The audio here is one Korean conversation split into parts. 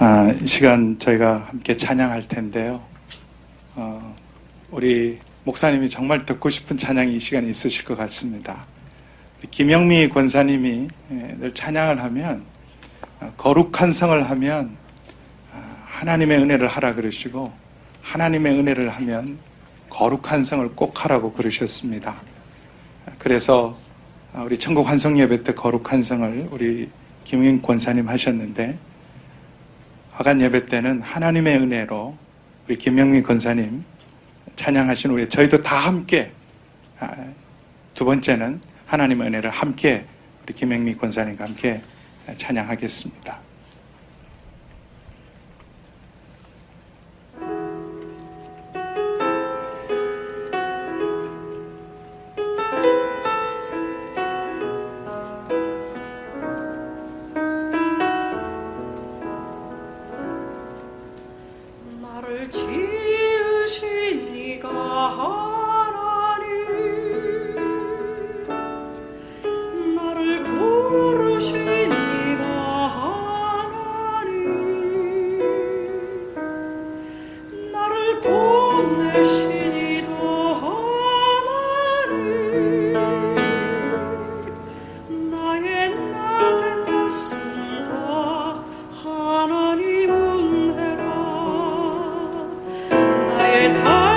아, 이 시간 저희가 함께 찬양할 텐데요. 어, 우리 목사님이 정말 듣고 싶은 찬양이 이 시간에 있으실 것 같습니다. 김영미 권사님이 예, 늘 찬양을 하면 어, 거룩한 성을 하면 아, 하나님의 은혜를 하라 그러시고 하나님의 은혜를 하면 거룩한 성을 꼭 하라고 그러셨습니다. 그래서 아, 우리 천국 환성 예배 때 거룩한 성을 우리 김영 권사님 하셨는데 화간 예배 때는 하나님의 은혜로 우리 김영민 권사님 찬양하신 우리 저희도 다 함께 아, 두 번째는 하나님의 은혜를 함께 우리 김영민 권사님과 함께 찬양하겠습니다. 나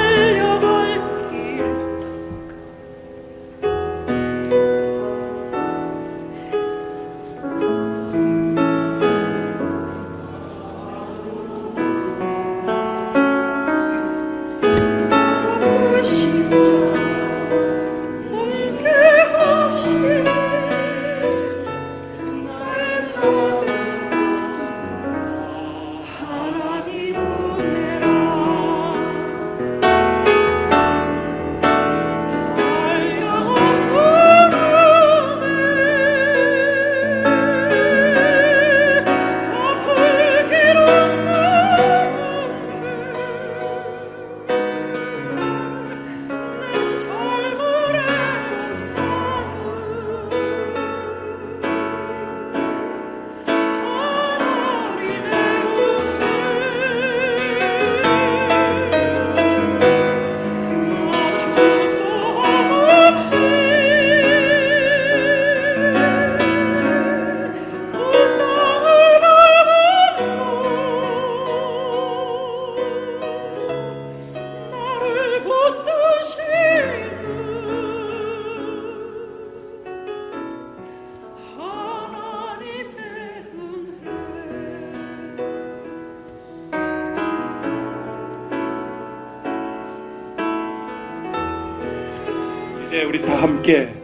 이제 우리 다 함께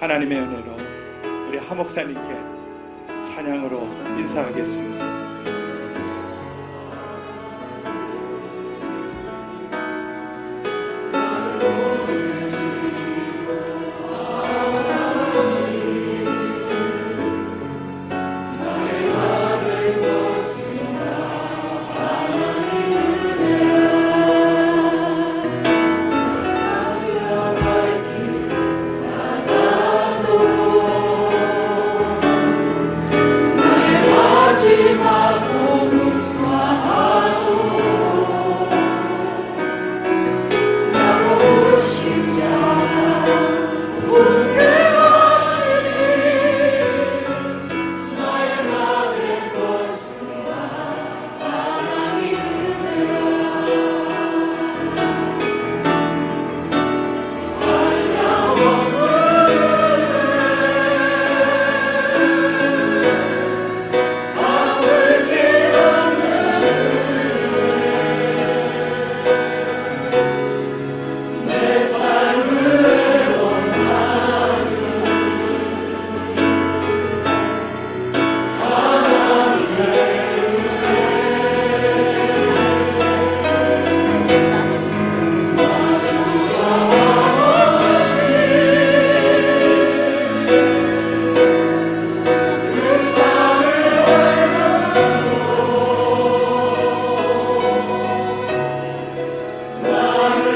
하나님의 은혜로 우리 하목사님께 찬양으로 인사하겠습니다. you down. We'll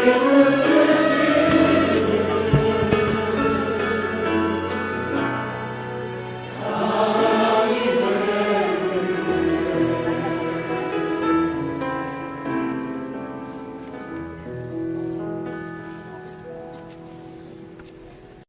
Música